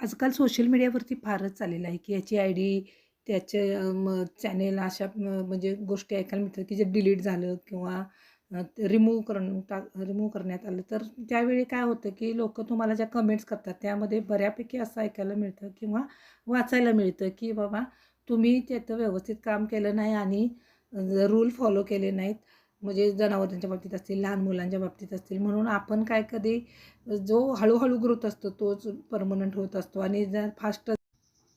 आजकाल सोशल मीडियावरती फारच चाललेलं आहे की याची आय डी त्याचे मग चॅनेल अशा म्हणजे गोष्टी ऐकायला मिळतात की जे डिलीट झालं किंवा रिमूव्ह करून टाक रिमूव्ह करण्यात आलं. तर त्यावेळी काय होतं की लोक तुम्हाला ज्या कमेंट्स करतात त्यामध्ये बऱ्यापैकी असं ऐकायला मिळतं किंवा वाचायला मिळतं की बाबा तुम्ही त्याचं व्यवस्थित काम केलं नाही आणि रूल फॉलो केले नाहीत. म्हणजे जनावरांच्या बाबतीत असतील लहान मुलांच्या बाबतीत असतील. म्हणून आपण काय कधी जो हळूहळू ग्रोथ असतो तोच परमनंट होत असतो. आणि जर फास्ट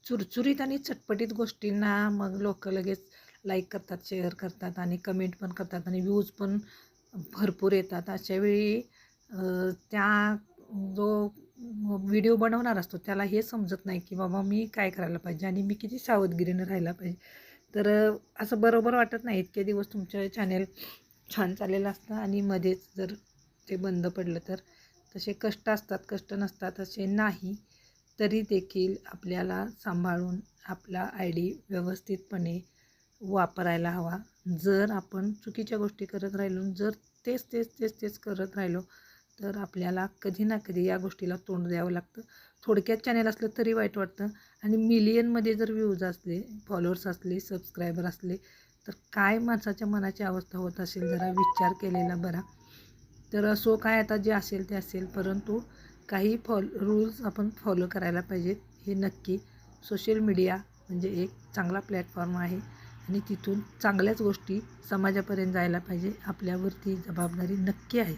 चुरचुरीत आणि चटपटीत गोष्टींना मग लोक लगेच लाईक करतात शेअर करतात आणि कमेंट पण करतात आणि व्ह्यूज पण भरपूर येतात. अशावेळी त्या जो व्हिडिओ बनवणार असतो त्याला हे समजत नाही की बाबा मी काय करायला पाहिजे आणि मी किती सावधगिरीनं राहायला पाहिजे. तर असं बरोबर वाटत नाही. इतके दिवस तुमचं चॅनेल छान चाललेलं असतं आणि मध्येच जर ते बंद पडलं तर तसे कष्ट असतात कष्ट नसतात असे नाही तरी देखील आपल्याला सांभाळून आपला आय डी व्यवस्थितपणे वापरायला हवा. जर आपण चुकीच्या गोष्टी करत राहिलो जर तेच तेच तेच तेच करत राहिलो तर आपल्याला कधी ना कधी या गोष्टीला तोंड द्यावं लागतं. थोडक्यात चॅनेल असलं तरी वाईट वाटतं. आणि मिलियनमध्ये जर व्ह्यूज असले फॉलोअर्स असले सबस्क्रायबर असले तर काय माणसाच्या मनाची अवस्था होत असेल? जरा विचार केलेला बरा. तर असो काय आता जे असेल ते असेल परंतु काही फॉल रूल्स आपण फॉलो करायला पाहिजेत. हे नक्की सोशल मीडिया म्हणजे एक चांगला प्लॅटफॉर्म आहे. आणि तिथून चांगल्याच गोष्टी समाजापर्यंत जायला पाहिजे. आपल्यावरती जबाबदारी नक्की आहे.